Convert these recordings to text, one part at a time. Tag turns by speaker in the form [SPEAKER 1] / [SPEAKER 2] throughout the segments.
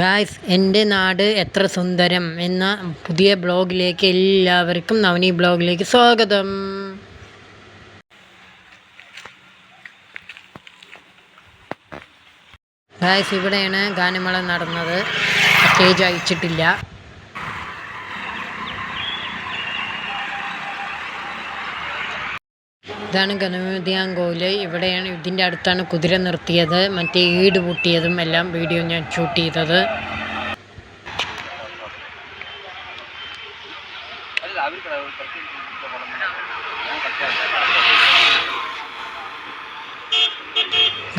[SPEAKER 1] Guys എന്റെ നാട് എത്ര സുന്ദരം എന്ന പുതിയ ബ്ലോഗിലേക്ക് എല്ലാവർക്കും നവനി ബ്ലോഗിലേക്ക് സ്വാഗതം. ഗായ്സ് ഇവിടെയാണ് ഗാനമേള നടന്നത്. സ്റ്റേജ് അയച്ചിട്ടില്ല ഇതാണ് ഗണപതിയാങ്കോൽ. ഇവിടെയാണ് ഇതിന്റെ അടുത്താണ് കുതിര നിർത്തിയത്. മറ്റേ ഈട് പൂട്ടിയതും എല്ലാം വീഡിയോ ഞാൻ ഷൂട്ട് ചെയ്തത്.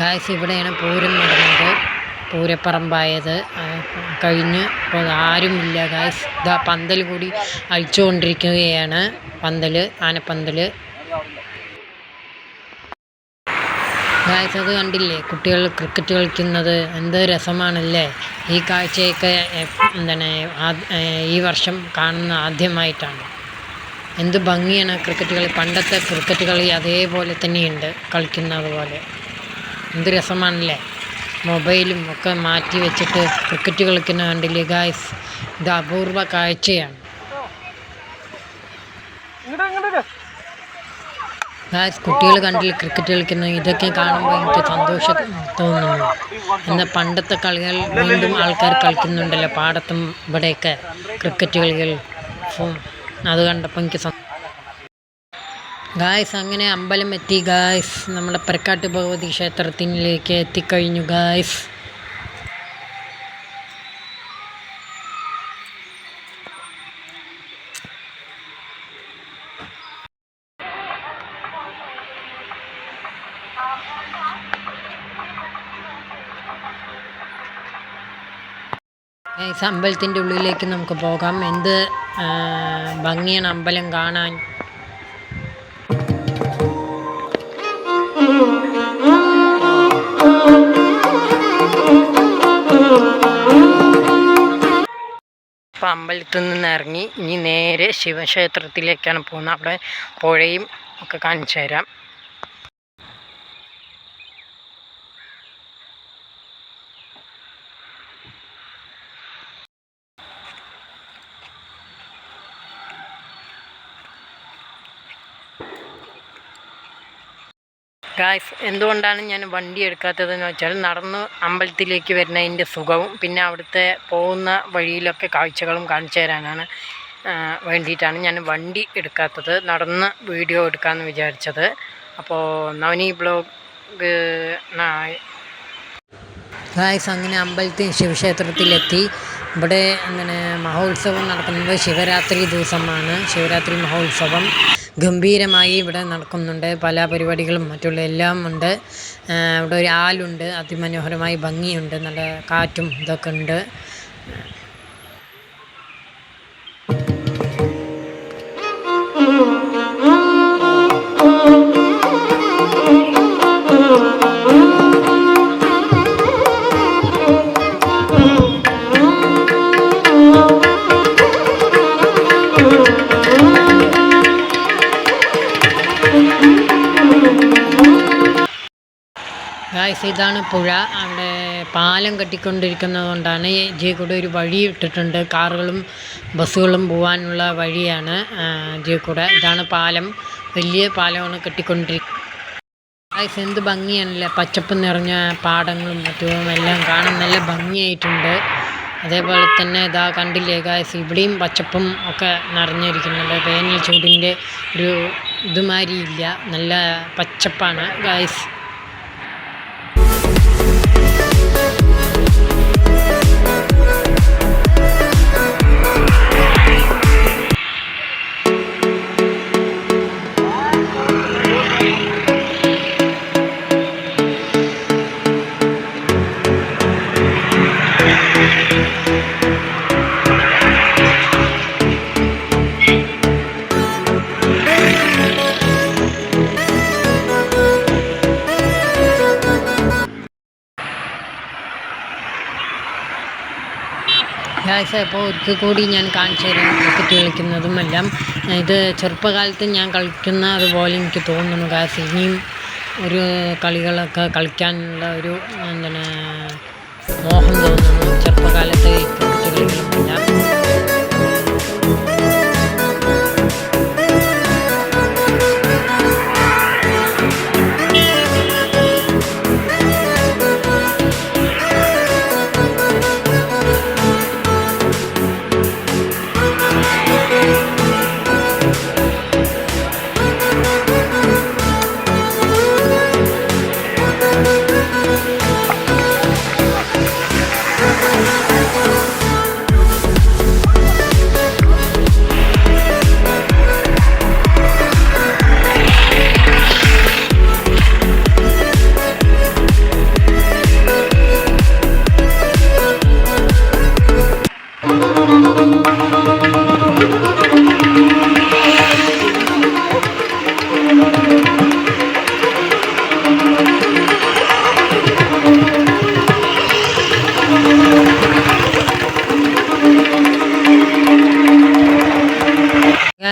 [SPEAKER 1] ഗായ്സ് ഇവിടെയാണ് പൂരം നടന്നത്. പൂരപ്പറമ്പായത്. കഴിഞ്ഞ് ഇപ്പോൾ ആരുമില്ല ഗായ്സ് ഇതാ പന്തൽ കൂടി അഴിച്ചുകൊണ്ടിരിക്കുകയാണ്. പന്തൽ ആനപ്പന്തൽ അത് കണ്ടില്ലേ? കുട്ടികൾ ക്രിക്കറ്റ് കളിക്കുന്നത് എന്ത് രസമാണല്ലേ? ഈ കാഴ്ചയൊക്കെ എന്താണ് ഈ വർഷം കാണുന്ന ആദ്യമായിട്ടാണ്. എന്ത് ഭംഗിയാണ് ക്രിക്കറ്റ് കളി. പണ്ടത്തെ ക്രിക്കറ്റ് കളി അതേപോലെ തന്നെയുണ്ട് കളിക്കുന്നത് പോലെ. എന്ത് രസമാണല്ലേ? മൊബൈലും ഒക്കെ മാറ്റി വെച്ചിട്ട് ക്രിക്കറ്റ് കളിക്കുന്ന കണ്ടില്ലേ ഗായ്സ് ഇത് അപൂർവ കാഴ്ചയാണ്. ഗായ്സ് കുട്ടികൾ കണ്ടിൽ ക്രിക്കറ്റ് കളിക്കുന്നു ഇതൊക്കെ കാണുമ്പോൾ എനിക്ക് സന്തോഷം തോന്നുന്നു. എന്നാൽ പണ്ടത്തെ കളികൾ വീണ്ടും ആൾക്കാർ കളിക്കുന്നുണ്ടല്ലോ പാടത്തും ഇവിടെയൊക്കെ ക്രിക്കറ്റ് കളികൾ. അത് കണ്ടപ്പോൾ എനിക്ക് ഗായ്സ് അങ്ങനെ അമ്പലം എത്തി ഗായ്സ് നമ്മുടെ പരക്കാട്ട് ഭഗവതി ക്ഷേത്രത്തിലേക്ക് എത്തിക്കഴിഞ്ഞു ഗായ്സ് അമ്പലത്തിന്റെ ഉള്ളിലേക്ക് നമുക്ക് പോകാം. എന്ത് ഭംഗിയാണ് അമ്പലം കാണാൻ? അപ്പം അമ്പലത്തിൽ നിന്ന് ഇറങ്ങി ഇനി നേരെ ശിവക്ഷേത്രത്തിലേക്കാണ് പോകുന്നത്. അവിടെ പുഴയും ഒക്കെ കാണിച്ചു തരാം ഗായ്സ് എന്തുകൊണ്ടാണ് ഞാൻ വണ്ടി എടുക്കാത്തതെന്ന് വെച്ചാൽ നടന്ന് അമ്പലത്തിലേക്ക് വരുന്നതിന്റെ സുഖവും പിന്നെ അവിടുത്തെ പോകുന്ന വഴിയിലൊക്കെ കാഴ്ചകളും കാണിച്ചു തരാനാണ് വേണ്ടിയിട്ടാണ് ഞാൻ വണ്ടി എടുക്കാത്തത് നടന്ന് വീഡിയോ എടുക്കാമെന്ന് വിചാരിച്ചത്. അപ്പോൾ നവനി ബ്ലോഗ് ഗായ്സ് അങ്ങനെ അമ്പലത്തിൽ ശിവക്ഷേത്രത്തിലെത്തി. ഇവിടെ അങ്ങനെ മഹോത്സവം നടക്കുന്നത് ശിവരാത്രി ദിവസമാണ്. ശിവരാത്രി മഹോത്സവം. ഗംഭീരമായി ഇവിടെ നടക്കുന്നുണ്ട്. പല പരിപാടികളും മറ്റുള്ള എല്ലാം ഉണ്ട്. ഇവിടെ ഒരു ആലുണ്ട് അതിമനോഹരമായി ഭംഗിയുണ്ട്. നല്ല കാറ്റും ഇതൊക്കെ ഉണ്ട്. ഗായ്സ് ഇതാണ് പുഴ. അവിടെ പാലം കെട്ടിക്കൊണ്ടിരിക്കുന്നത് കൊണ്ടാണ് ഇതിൽ കൂടെ ഒരു വഴി ഇട്ടിട്ടുണ്ട്. കാറുകളും ബസ്സുകളും പോകാനുള്ള വഴിയാണ് ജി കൂടെ ഇതാണ് പാലം. വലിയ പാലമാണ് കെട്ടിക്കൊണ്ടിരിക്കുന്നത്. ഗായ്സ് എന്ത് ഭംഗിയാണല്ലേ? പച്ചപ്പ് നിറഞ്ഞ പാടങ്ങളും മറ്റും എല്ലാം കാണാൻ നല്ല ഭംഗിയായിട്ടുണ്ട്. അതേപോലെ തന്നെ ഇതാ കണ്ടില്ലേ ഗായ്സ് ഇവിടെയും പച്ചപ്പും ഒക്കെ നിറഞ്ഞിരിക്കുന്നുണ്ട് വേനൽ ചൂടിന്റെ ഒരു ഇതുമാതിരിയില്ല. നല്ല പച്ചപ്പാണ് ഗായ്സ് ഗായ്സ് അപ്പോൾ ഒരിക്കൽ കൂടി ഞാൻ കാണിച്ചു തരാം ക്രിക്കറ്റ് കളിക്കുന്നതും എല്ലാം ഇത് ചെറുപ്പകാലത്ത് ഞാൻ കളിക്കുന്ന അതുപോലെ എനിക്ക് തോന്നുന്നു. ഗായ്സ് ഇനിയും ഒരു കളികളൊക്കെ കളിക്കാനുള്ള ഒരു എന്താണ് മോഹം തോന്നുന്നു ചെറുപ്പകാലത്ത്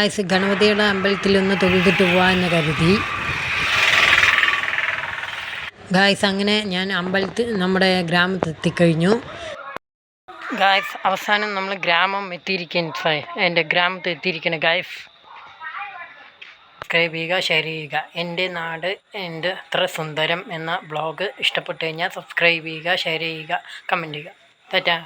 [SPEAKER 1] ഗായ്സ് ഗണപതിയുടെ അമ്പലത്തിൽ ഒന്ന് തൊഴുതിട്ട് പോകാമെന്ന് കരുതി. ഗായ്സ് അങ്ങനെ ഞാൻ അമ്പലത്തിൽ നമ്മുടെ ഗ്രാമത്തിൽ എത്തിക്കഴിഞ്ഞു. ഗായ്സ് അവസാനം നമ്മൾ ഗ്രാമം എത്തിയിരിക്കുന്ന എന്റെ ഗ്രാമത്തിൽ എത്തിയിരിക്കുന്ന ഗായ്സ്. സബ്സ്ക്രൈബ് ചെയ്യുക എന്റെ നാട് എന്റെ അത്ര സുന്ദരം എന്ന ബ്ലോഗ് ഇഷ്ടപ്പെട്ടു കഴിഞ്ഞാൽ സബ്സ്ക്രൈബ് ചെയ്യുക ഷെയർ ചെയ്യുക കമന്റ് ചെയ്യുക. തെറ്റാ